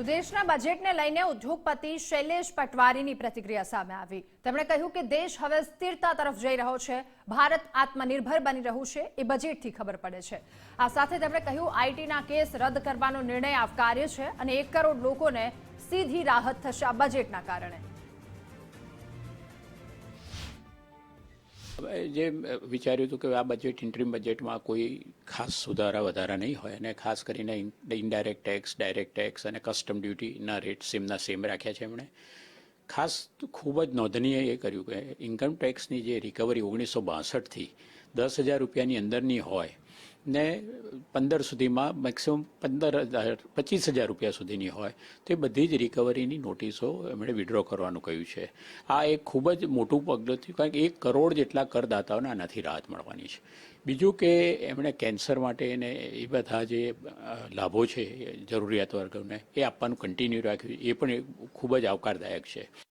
તો દેશના બજેટને લઈને ઉદ્યોગપતિ શૈલેષ પટવારીની પ્રતિક્રિયા સામે આવી. તેમણે કહ્યું કે દેશ હવે સ્થિરતા તરફ જઈ રહ્યો છે. ભારત આત્મનિર્ભર બની રહ્યું છે, એ બજેટથી ખબર પડે છે. આ સાથે તેમણે કહ્યું, આઈટીના કેસ રદ કરવાનો નિર્ણય આવકાર્ય છે અને એક કરોડ લોકોને સીધી રાહત થશે આ બજેટના કારણે. જે વિચાર્યું હતું કે આ બજેટ ઇન્ટ્રીમ બજેટમાં કોઈ ખાસ સુધારા, વધારા નહીં હોય અને ખાસ કરીને ઇનડાયરેક્ટ ટેક્સ ડાયરેક્ટ ટેક્સ અને કસ્ટમ ડ્યુટીના રેટ સેમના સેમ રાખ્યા છે એમણે. ખાસ ખૂબ જ નોંધનીય એ કર્યું કે ઇન્કમ ટેક્સની જે રિકવરી ઓગણીસો બાસઠથી દસ હજાર રૂપિયાની અંદરની હોય ને પંદર સુધીમાં મેક્સિમમ પંદર હજાર, પચીસ હજાર રૂપિયા સુધીની હોય, તો બધી જ રિકવરીની નોટિસો એમણે વિડ્રો કરવાનું કહ્યું છે. આ એક ખૂબ જ મોટું પગલું થયું કારણ કે એક કરોડ જેટલા કરદાતાઓને આનાથી રાહત મળવાની છે. બીજું કે એમણે કેન્સર માટે એને એ બધા જે લાભો છે, જરૂરિયાત વર્ગોને, એ આપવાનું કન્ટિન્યુ રાખ્યું. એ પણ ખૂબ જ આવકારદાયક છે.